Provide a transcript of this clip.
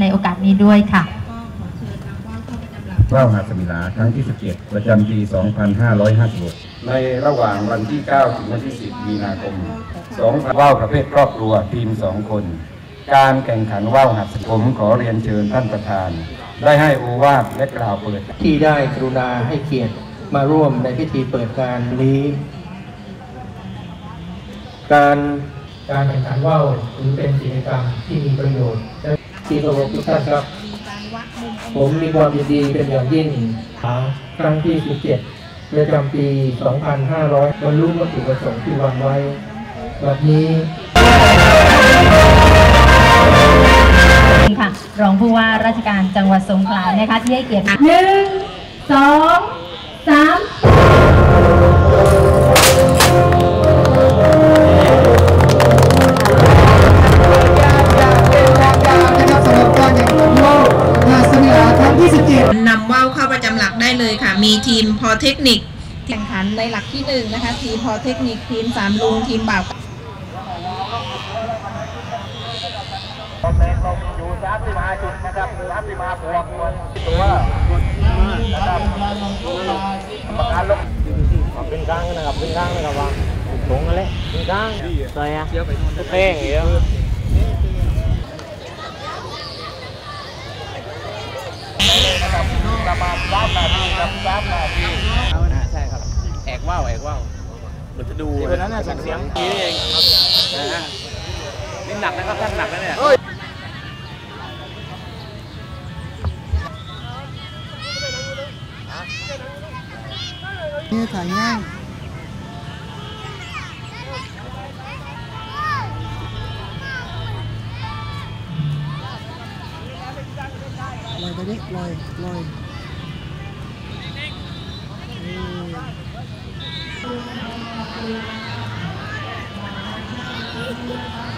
ในโอกาสนี้ด้วยค่ะว่าวหาดสมิลาครั้งที่ 17 ประจำปี 2556 ในระหว่างวันที่ 9 ถึงวันที่ 10 มีนาคม2ว่าวประเภทครอบครัวทีม 2 คน การแข่งขันว่าวหัดผมขอเรียนเชิญท่านประธาน ได้ให้โอวาทและกล่าวเปิด ที่ได้กรุณาให้เกียรติมาร่วมในพิธีเปิดงานนี้ การการแข่งขันว่าวถือเป็นกิจกรรมที่มีประโยชน์และ ที่เคารพทุกท่านครับ ผมมีความยินดีเป็นอย่างยิ่งครั้งที่ 17 ประจำปี 2500บรรลุวัตถุประสงค์ที่วางไว้แบบนี้ค่ะ รองผู้ว่าราชการจังหวัดสงขลานะคะที่ให้เกียรติหนึ่งสอง นำว่าวเข้าประจำหลักได้เลยค่ะ มีทีมพอเทคนิคแข่งขันในหลักที่หนึ่งนะคะ ทีมพอเทคนิคทีมสามลุงทีมบ่าวเป็นกลางนะครับเป็นกลางนะครับว่าตรงกันเลยเป็นกลางอะไรอะแป้งอย่างเงี้ยเอานะใช่ครับแอกว่าวแอกว่าวเหมือนจะดูคนนั้นน่ะสั่งเสียงนี้เองนะฮะนี่หนักนะครับท่านหนักนะเนี่ยนี่ถ่ายง่ายลอยไปดิลอยลอย Thank you.